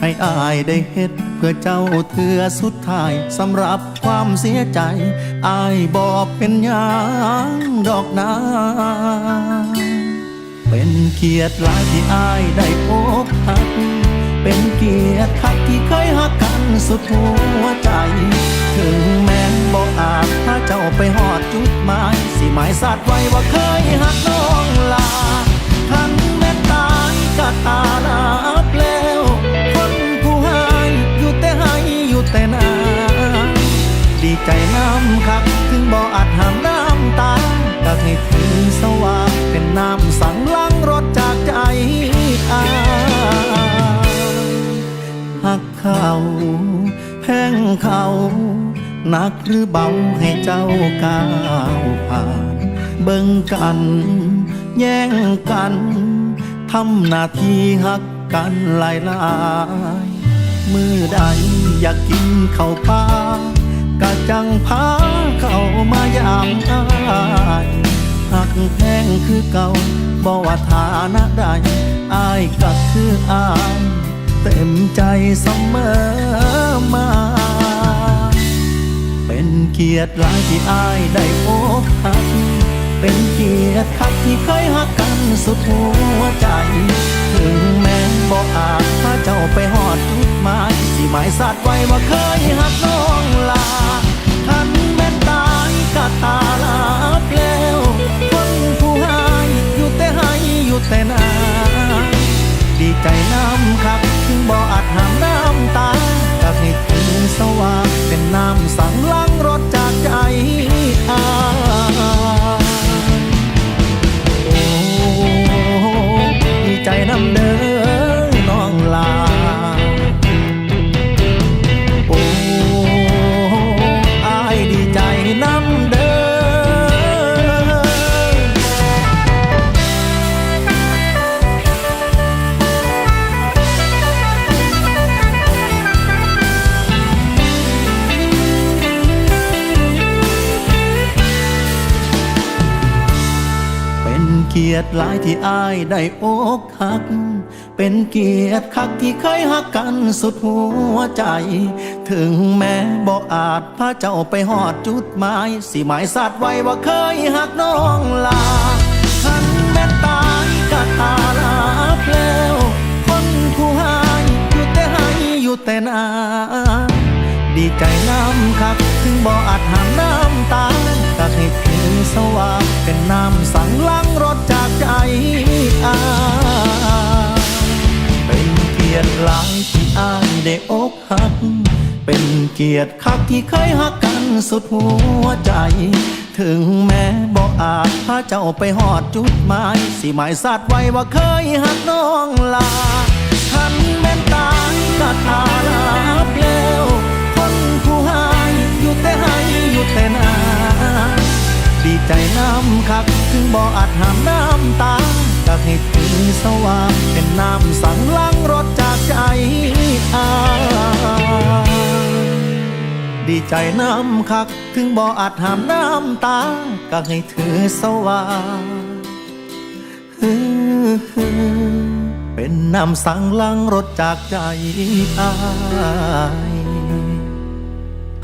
ให้อายได้เฮ็ด เพื่อเจ้าเถือสุดท้ายสำหรับความเสียใจ อายบอกเป็นหยังดอกนาเป็นเกียรติหลายที่อายได้พบหักเป็นเกียรติคักที่เคยหักกันสุดหัวใจ ถึงแม้นบ่อาจถ้าเจ้าไปหอดจุดหมาย สิหมายสัตว์ไว้ว่าเคยหักน้องลาทันแแพงเขาหนักหรือเบาให้เจ้าก้าวผ่าน เบิ่งกัน แย่งกันทำหน้าที่หักกันหลายลายมือใดอยากกินข้าวปลากะจังพาเข้ามายามอายหักแพงคือเก่าบ่ว่าฐานะใดอายก็คืออาย เต็มใจเสมอมา เป็นเกียรติหลายที่อายได้พบหัก เป็นเกียรติคักที่เคยหักกันสุดหัวใจ ถึงแม้บอกอาจพาเจ้าไปหอดจุดหมายสิหมายสัตว์ไว้ว่าเคยหักน้องำสั่งล้างรถใจ เกียรติหลายที่อายได้อกหัก เป็นเกียรติคักที่เคยหักกันสุดหัวใจ ถึงแม้บ่อาจพาเจ้าไปหอดจุดหมาย สิหมายสัตว์ไว้ว่าเคยหักน้องลาทันแม้ตายก็ตาลาเพลวคนผู้ให้อยู่แต่ให้อยู่แต่นาดีใจน้ำคักถึงบ่อาจหามน้ำตาก็ให้ถึงสว่างเป็นน้ำสังลังียรติหลายที่อายได้อกหัก เป็นเกียรติคักที่เคยหักกันสุดหัวใจ ถึงแม้บอกอาจพาเจ้าไปหอดจุดหมาย สิหมายสัตว์ไว้ว่าเคยหักน้องลาทันแม่นตายก็ตาลาเปลวคนผู้หา คักถึงบ่อาจห้ามน้ำตาก็ให้ถึงสว่างเป็นน้ำสั่งล้างรถจากใจอาดีใจน้ำคักถึงบ่อาจห้ามน้ำตาก็ให้ถือสว่างเป็นน้ำสั่งล้างรถจากใจอาย